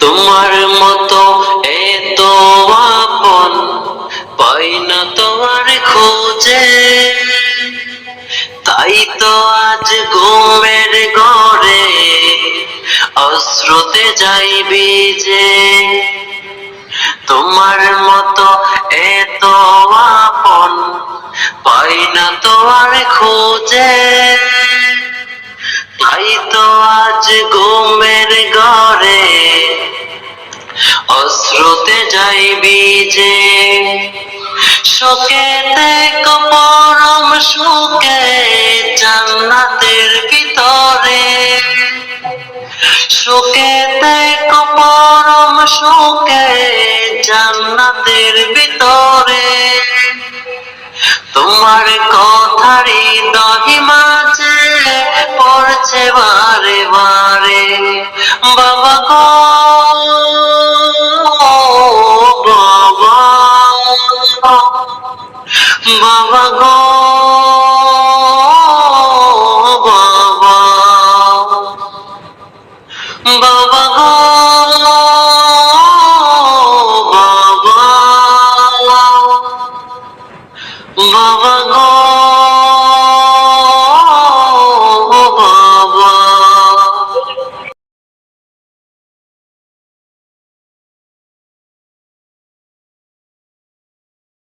তোমার মতো এত আপন, পাই না তোমার খোঁজে। তাই তো আজ ঘুমের ঘরে অশ্রুতে যাইবি যে তোমার আপন পাই না তোমার খোঁজে তাই তো আজ ঘুমের ঘরে। অশ্রুতে যাইবি যে শোকেতে পরম সুখে, জান্নাতের ভিতরে সুখেতে পরম সুখে জান্নাতের ভিতরে। তোমার কথারি দহি মাঝে পড়ছে বারে বারে। বাবা গো, বাবা বাবা গো। বাবা গো